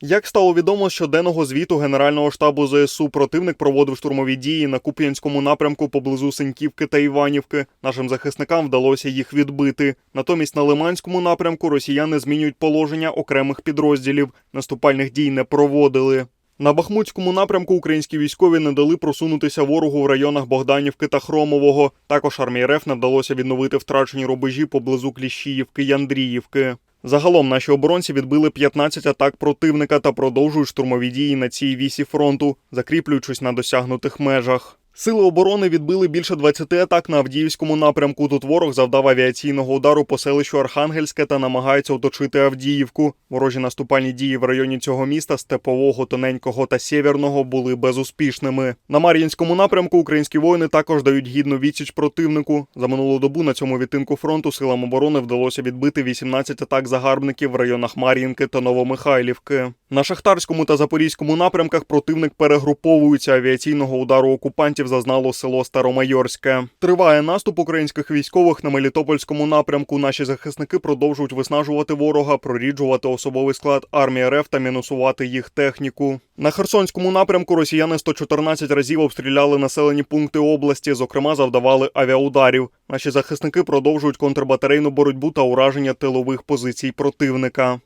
Як стало відомо щоденного звіту Генерального штабу ЗСУ, противник проводив штурмові дії на Куп'янському напрямку поблизу Синьківки та Іванівки. Нашим захисникам вдалося їх відбити. Натомість на Лиманському напрямку росіяни змінюють положення окремих підрозділів. Наступальних дій не проводили. На Бахмутському напрямку українські військові не дали просунутися ворогу в районах Богданівки та Хромового. Також армії РФ не вдалося відновити втрачені рубежі поблизу Кліщіївки й Андріївки. Загалом наші оборонці відбили 15 атак противника та продовжують штурмові дії на цій вісі фронту, закріплюючись на досягнутих межах. Сили оборони відбили більше 20 атак на Авдіївському напрямку. Тут ворог завдав авіаційного удару по селищу Архангельське та намагається оточити Авдіївку. Ворожі наступальні дії в районі цього міста Степового, Тоненького та Сєвєрного були безуспішними. На Мар'їнському напрямку українські воїни також дають гідну відсіч противнику. За минулу добу на цьому відтинку фронту силам оборони вдалося відбити 18 атак загарбників в районах Мар'їнки та Новомихайлівки. На Шахтарському та Запорізькому напрямках противник перегруповується. Авіаційного удару окупантів зазнало село Старомайорське. Триває наступ українських військових на Мелітопольському напрямку. Наші захисники продовжують виснажувати ворога, проріджувати особовий склад армії РФ та мінусувати їх техніку. На Херсонському напрямку росіяни 114 разів обстріляли населені пункти області, зокрема завдавали авіаударів. Наші захисники продовжують контрбатарейну боротьбу та ураження тилових позицій противника.